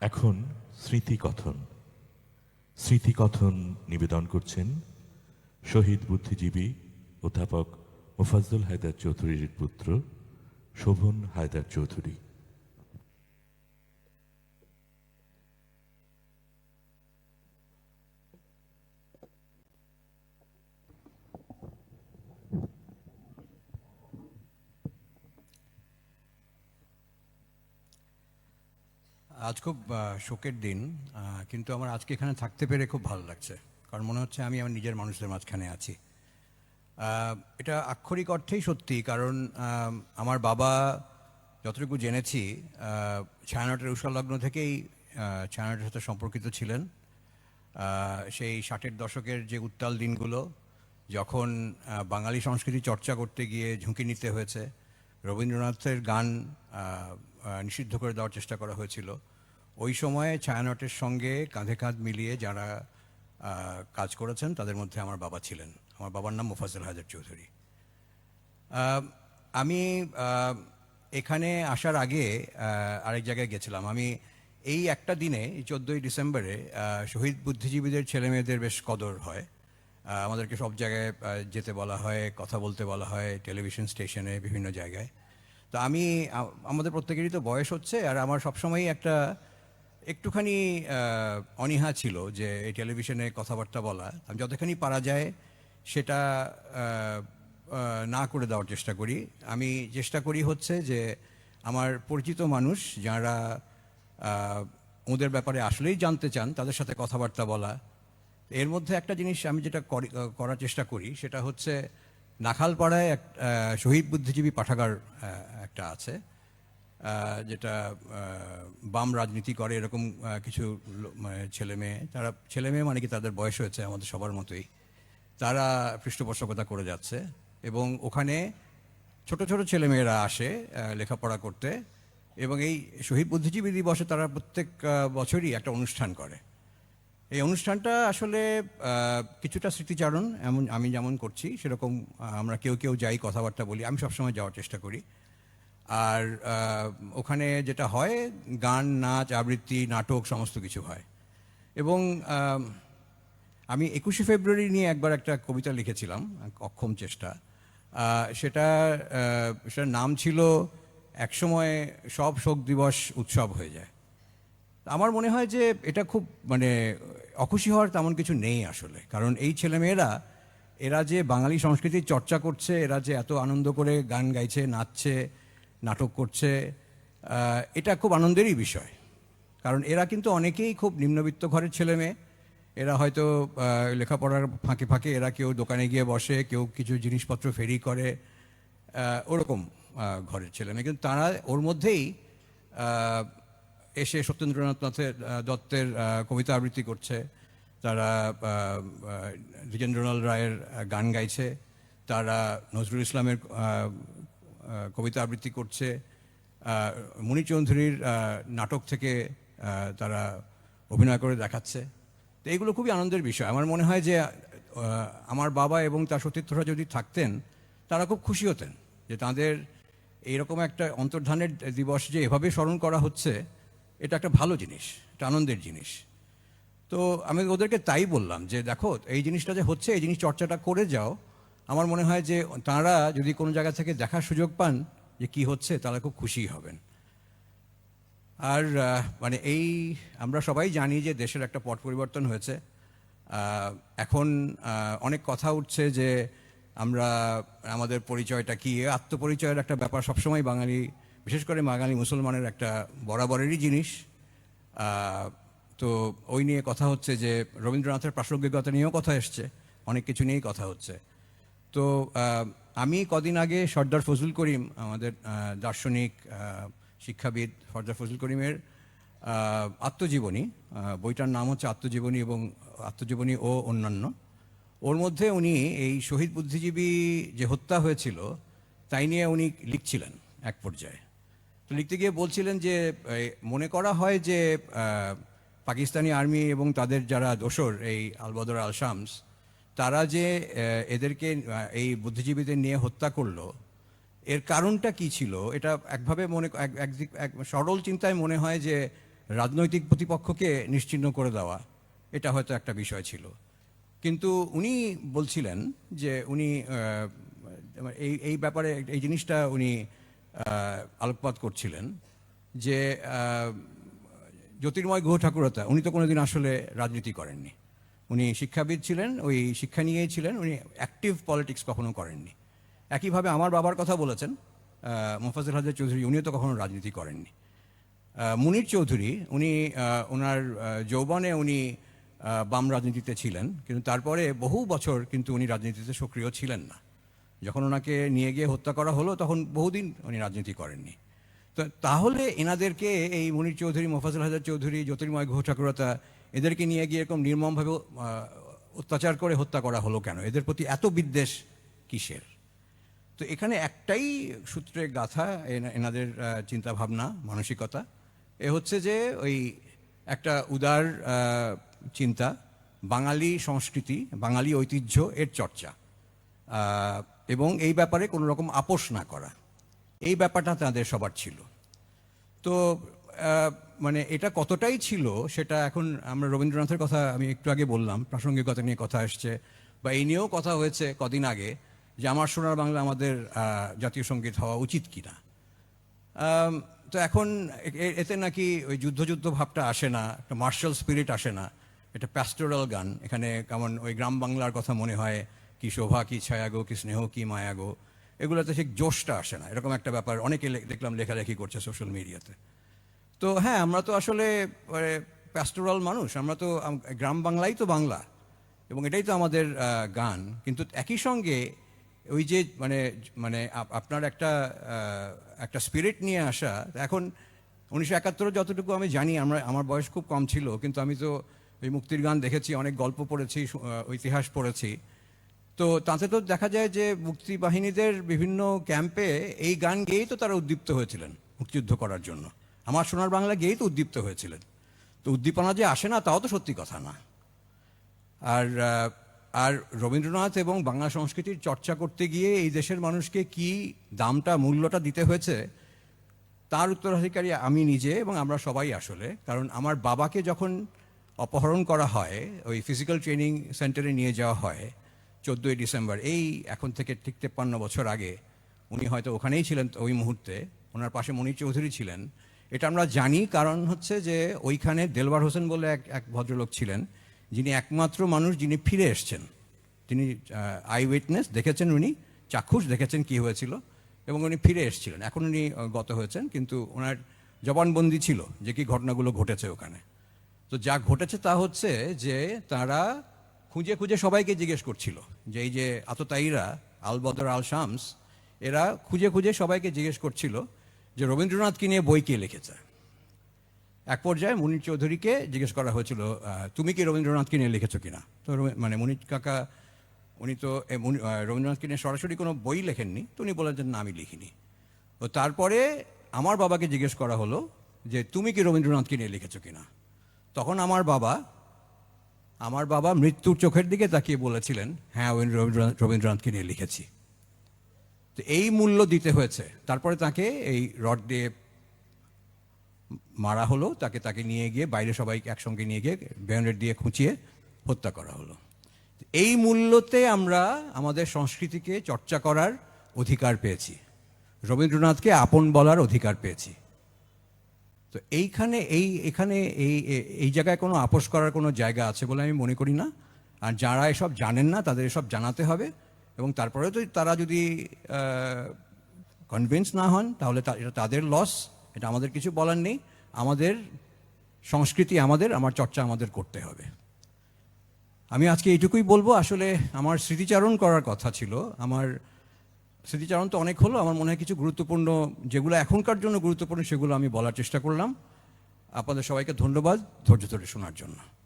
এখন স্মৃতিকথন। স্মৃতিকথন নিবেদন করছেন শহীদ বুদ্ধিজীবী অধ্যাপক মোফাজ্জল হায়দার চৌধুরীর পুত্র শোভন হায়দার চৌধুরী। আজ খুব শোকের দিন কিন্তু আমার আজকে এখানে থাকতে পেরে খুব ভালো লাগছে। কারণ মনে হচ্ছে আমি আমার নিজের মানুষদের মাঝখানে আছি। এটা আক্ষরিক অর্থেই সত্যি, কারণ আমার বাবা যতটুকু জেনেছি ছায়ানটের উষালগ্ন থেকেই ছায়ানটের সাথে সম্পর্কিত ছিলেন। সেই ষাটের দশকের যে উত্তাল দিনগুলো, যখন বাঙালি সংস্কৃতি চর্চা করতে গিয়ে ঝুঁকি নিতে হয়েছে, রবীন্দ্রনাথের গান নিষিদ্ধ করে দেওয়ার চেষ্টা করা হয়েছিল। ওই সময়ে ছায়ানটের সঙ্গে কাঁধে কাঁধ মিলিয়ে যারা কাজ করেছেন, তাদের মধ্যে আমার বাবা ছিলেন। আমার বাবার নাম মুফাজ্জল হাজার চৌধুরী। আমি এখানে আসার আগে আরেক জায়গায় গেছিলাম। আমি এই একটা দিনে চোদ্দোই ডিসেম্বরে শহীদ বুদ্ধিজীবীদের ছেলে মেয়েদের বেশ কদর হয়। আমাদেরকে সব জায়গায় যেতে বলা হয়, কথা বলতে বলা হয়, টেলিভিশন স্টেশনে, বিভিন্ন জায়গায়। তো আমি আমাদের প্রত্যেকেরই তো বয়স হচ্ছে, আর আমার সবসময়ই একটা একটুখানি অনীহা ছিল যে এই টেলিভিশনে কথাবার্তা বলা। আমি যতখানি পারা যায় সেটা না করে দেওয়ার চেষ্টা করি। আমি চেষ্টা করি হচ্ছে যে আমার পরিচিত মানুষ যারা ওদের ব্যাপারে আসলেই জানতে চান, তাদের সাথে কথাবার্তা বলা। এর মধ্যে একটা জিনিস আমি যেটা করি- করার চেষ্টা করি, সেটা হচ্ছে নাখালপাড়ায় এক শহীদ বুদ্ধিজীবী পাঠাগার একটা আছে। যেটা বাম রাজনীতি করে এরকম কিছু মানে ছেলে মেয়ে। তারা, ছেলে মেয়ে মানে কি তাদের বয়স হয়েছে আমাদের সবার মতোই। তারা পৃষ্ঠপোষকতা করে যাচ্ছে এবং ওখানে ছোট ছোট ছেলেমেয়েরা আসে লেখাপড়া করতে এবং এই শহীদ বুদ্ধিজীবী দিবসে তারা প্রত্যেক বছরই একটা অনুষ্ঠান করে। এই অনুষ্ঠানটা আসলে কিছুটা স্মৃতিচারণ, এমন, আমি যেমন করছি, সেরকম আমরা কেউ কেউ যাই কথাবার্তা বলি, আমি সবসময় যাওয়ার চেষ্টা করি। আর ওখানে যেটা হয়, গান, নাচ, আবৃত্তি, নাটক, সমস্ত কিছু হয়। এবং আমি একুশে ফেব্রুয়ারি নিয়ে একবার একটা কবিতা লিখেছিলাম, অক্ষম চেষ্টা। সেটা সেটার নাম ছিল, একসময় সব শোক দিবস উৎসব হয়ে যায়। আমার মনে হয় যে এটা খুব মানে অখুশি হওয়ার তেমন কিছু নেই আসলে। কারণ এই ছেলেমেয়েরা, এরা যে বাঙালি সংস্কৃতির চর্চা করছে, এরা যে এত আনন্দ করে গান গাইছে, নাচছে নাটক করছে এটা খুব আনন্দেরই বিষয়। কারণ এরা কিন্তু অনেকেই খুব নিম্নবিত্ত ঘরের ছেলে মেয়ে। এরা হয়তো লেখাপড়ার ফাঁকে ফাঁকে এরা কেউ দোকানে গিয়ে বসে, কেউ কিছু জিনিসপত্র ফেরি করে ওরকম ঘরের ছেলে মেয়ে। কিন্তু তারা ওর মধ্যেই এসে সত্যেন্দ্রনাথ নাথের দত্তের কবিতা আবৃত্তি করছে। তারা দ্বিজেন্দ্রলাল রায়ের গান গাইছে। তারা নজরুল ইসলামের কবিতা আবৃত্তি করছে। মুনি চৌধুরীর নাটক থেকে তারা অভিনয় করে দেখাচ্ছে। তো এইগুলো খুবই আনন্দের বিষয়। আমার মনে হয় যে আমার বাবা এবং তার সতীর্থরা যদি থাকতেন, তারা খুব খুশি হতেন যে তাদের এইরকম একটা অন্তর্ধানের দিবস যে এভাবে স্মরণ করা হচ্ছে, এটা একটা ভালো জিনিস, এটা আনন্দের জিনিস। তো আমি ওদেরকে তাই বললাম যে, দেখো, এই জিনিসটা যে হচ্ছে, এই জিনিস চর্চাটা করে যাও আমার মনে হয় যে তারা যদি কোনো জায়গা থেকে দেখার সুযোগ পান যে কি হচ্ছে, তারা খুব খুশি হবেন। আর মানে এই, আমরা সবাই জানি যে দেশের একটা পট পরিবর্তন হয়েছে। এখন অনেক কথা উঠছে যে আমরা, আমাদের পরিচয়টা কি? আত্মপরিচয়ের একটা ব্যাপার সবসময় বাঙালি, বিশেষ করে বাঙালি মুসলমানের একটা বরাবরেরই জিনিস। তো ওই নিয়ে কথা হচ্ছে যে রবীন্দ্রনাথের প্রাসঙ্গিকতা নিয়েও কথা এসছে। অনেক কিছু নিয়েই কথা হচ্ছে। তো আমি কদিন আগে সর্দার ফজলুল করিম, আমাদের দার্শনিক শিক্ষাবিদ সর্দার ফজলুল করিমের আত্মজীবনী বইটার নাম হচ্ছে আত্মজীবনী এবং আত্মজীবনী ও অন্যান্য। ওর মধ্যে উনি এই শহীদ বুদ্ধিজীবী যে হত্যা হয়েছিল, তাই নিয়ে উনি লিখছিলেন এক পর্যায়ে। তো লিখতে গিয়ে বলছিলেন যে মনে করা হয় যে পাকিস্তানি আর্মি এবং তাদের যারা দোসর, এই আলবদর আল শামস তারা যে এদেরকে এই বুদ্ধিজীবীদের নিয়ে হত্যা করল, এর কারণটা কি ছিল? এটা একভাবে মনে, এক একদিক এক সরল চিন্তায় মনে হয় যে, রাজনৈতিক প্রতিপক্ষকে নিশ্চিহ্ন করে দেওয়া, এটা হয়তো একটা বিষয় ছিল। কিন্তু উনি বলছিলেন যে, উনি এই এই ব্যাপারে, এই জিনিসটা উনি আলোকপাত করছিলেন যে জ্যোতির্ময় গুহ ঠাকুরতা উনি তো কোনোদিন আসলে রাজনীতি করেননি। উনি শিক্ষাবিদ ছিলেন ওই শিক্ষা নিয়েই ছিলেন উনি অ্যাক্টিভ পলিটিক্স কখনো করেননি। একইভাবে আমার বাবার কথা বলেছেন আহ, মোফাজ্জল হাজার চৌধুরী উনিও তো কখনো রাজনীতি করেননি। মুনির চৌধুরী উনি ওনার যৌবনে উনি বাম রাজনীতিতে ছিলেন কিন্তু তারপরে বহু বছর কিন্তু উনি রাজনীতিতে সক্রিয় ছিলেন না। যখন ওনাকে নিয়ে গিয়ে হত্যা করা হলো তখন বহুদিন উনি রাজনীতি করেননি। তো তাহলে এনাদেরকে এই মুনির চৌধুরী মোফাজুল হাজার চৌধুরী জ্যোতির্ময় ঘোষ ঠাকুরতা এদেরকে নিয়ে গিয়ে এরকম নির্মমভাবে অত্যাচার করে হত্যা করা হলো কেন? এদের প্রতি এত বিদ্বেষ কিসের? তো এখানে একটাই সূত্রে গাথা এনা- এনাদের চিন্তাভাবনা, মানসিকতা। এ হচ্ছে যে ওই একটা উদার চিন্তা, বাঙালি সংস্কৃতি, বাঙালি ঐতিহ্য এর চর্চা এবং এই ব্যাপারে কোনো রকম আপোষ না করা। এই ব্যাপারটা তাদের সবার ছিল। তো মানে এটা কতটাই ছিল সেটা এখন আমরা রবীন্দ্রনাথের কথা আমি একটু আগে বললাম, প্রাসঙ্গিকতা নিয়ে কথা আসছে বা এই নিয়েও কথা হয়েছে কদিন আগে যে আমার সোনার বাংলা আমাদের জাতীয় সংগীত হওয়া উচিত কি না তো এখন এতে নাকি ওই যুদ্ধ যুদ্ধ ভাবটা আসে না, একটা মার্শাল স্পিরিট আসে না এটা প্যাস্টোরাল গান, এখানে কেমন ওই গ্রাম বাংলার কথা মনে হয়, কি শোভা, কি ছায়াগো কি স্নেহ, কি মায়াগো এগুলোতে ঠিক জোশটা আসে না, এরকম একটা ব্যাপার, অনেকে দেখলাম লেখালেখি করছে সোশ্যাল মিডিয়াতে। তো হ্যাঁ আমরা তো আসলে প্যাস্টোরাল মানুষ, আমরা তো গ্রাম বাংলাই তো বাংলা, এবং এটাই তো আমাদের গান। কিন্তু একই সঙ্গে ওই যে মানে মানে আপ- আপনার একটা একটা স্পিরিট নিয়ে আসা, এখন উনিশশো একাত্তরে যতটুকু আমি জানি, আমরা, আমার বয়স খুব কম ছিল, কিন্তু আমি তো ওই মুক্তির গান দেখেছি, অনেক গল্প পড়েছি ইতিহাস পড়েছি। তো তাতে তো দেখা যায় যে মুক্তি বাহিনীদের বিভিন্ন ক্যাম্পে এই গান গেয়েই তো তারা উদ্দীপ্ত হয়েছিলেন, মুক্তিযুদ্ধ করার জন্য। আমার সোনার বাংলা গিয়েই তো উদ্দীপ্ত হয়েছিলেন। তো উদ্দীপনা যে আসে না, তাও তো সত্যি কথা না। আর আর রবীন্দ্রনাথ এবং বাংলা সংস্কৃতির চর্চা করতে গিয়ে এই দেশের মানুষকে কি দামটা, মূল্যটা দিতে হয়েছে, তার উত্তরাধিকারী আমি নিজে এবং আমরা সবাই আসলে। কারণ আমার বাবাকে যখন অপহরণ করা হয়, ওই ফিজিক্যাল ট্রেনিং সেন্টারে নিয়ে যাওয়া হয়, চোদ্দোই ডিসেম্বর, এই এখন থেকে ঠিক তেপ্পান্ন বছর আগে, উনি হয়তো ওখানেই ছিলেন ওই মুহূর্তে, ওনার পাশে মনির চৌধুরী ছিলেন। এটা আমরা জানি কারণ হচ্ছে যে ওইখানে দেলবার হোসেন বলে এক এক ভদ্রলোক ছিলেন, যিনি একমাত্র মানুষ যিনি ফিরে এসছেন। তিনি আই উইটনেস দেখেছেন উনি, চাক্ষুষ দেখেছেন কি হয়েছিল, এবং উনি ফিরে এসেছিলেন। এখন উনি গত হয়েছেন, কিন্তু ওনার জবানবন্দি ছিল যে কি ঘটনাগুলো ঘটেছে ওখানে। তো যা ঘটেছে তা হচ্ছে যে তারা খুঁজে খুঁজে সবাইকে জিজ্ঞেস করছিল যে এই যে আততায়ীরা, আল বদর, আল শামস, এরা খুঁজে খুঁজে সবাইকে জিজ্ঞেস করছিল যে রবীন্দ্রনাথকে নিয়ে বই কে লিখেছে? এক পর্যায়ে মুনির চৌধুরীকে জিজ্ঞেস করা হয়েছিল তুমি কি রবীন্দ্রনাথকে নিয়ে লিখেছো কিনা? তো মানে মুনির কাকা, উনি তো রবীন্দ্রনাথকে নিয়ে সরাসরি কোনো বই লেখেননি, তো উনি বলেন যে, না, আমি লিখিনি। তো তারপরে আমার বাবাকে জিজ্ঞেস করা হলো যে, তুমি কি রবীন্দ্রনাথকে নিয়ে লিখেছো কিনা? তখন আমার বাবা আমার বাবা মৃত্যুর চোখের দিকে তাকিয়ে বলেছিলেন হ্যাঁ রবীন্দ্রনাথ, রবীন্দ্রনাথকে নিয়ে লিখেছি। তো এই মূল্য দিতে হয়েছে। তারপরে তাকে এই রড দিয়ে মারা হলো। তাকে তাকে নিয়ে গিয়ে বাইরে সবাই একসঙ্গে নিয়ে গিয়ে ব্যান্ডেড দিয়ে খুঁচিয়ে হত্যা করা হলো। এই মূল্যতে আমরা আমাদের সংস্কৃতিকে চর্চা করার অধিকার পেয়েছি। রবীন্দ্রনাথকে আপন বলার অধিকার পেয়েছি। তো এইখানে, এই, এখানে, এই এই জায়গায় কোনো আপোষ করার কোনো জায়গা আছে বলে আমি মনে করি না। আর যারা এসব জানেন না, তাদের এসব জানাতে হবে। এবং তারপরে তো তারা যদি কনভিন্স না হন, তাহলে এটা তাদের লস এটা আমাদের কিছু বলার নেই। আমাদের সংস্কৃতি আমাদের, আমার চর্চা আমাদের করতে হবে। আমি আজকে এইটুকুই বলব, আসলে আমার স্মৃতিচারণ করার কথা ছিল। আমার স্মৃতিচারণ তো অনেক হলো, আমার মনে হয় কিছু গুরুত্বপূর্ণ, যেগুলো এখনকার জন্য গুরুত্বপূর্ণ, সেগুলো আমি বলার চেষ্টা করলাম। আপনাদের সবাইকে ধন্যবাদ ধৈর্য ধরে শোনার জন্য।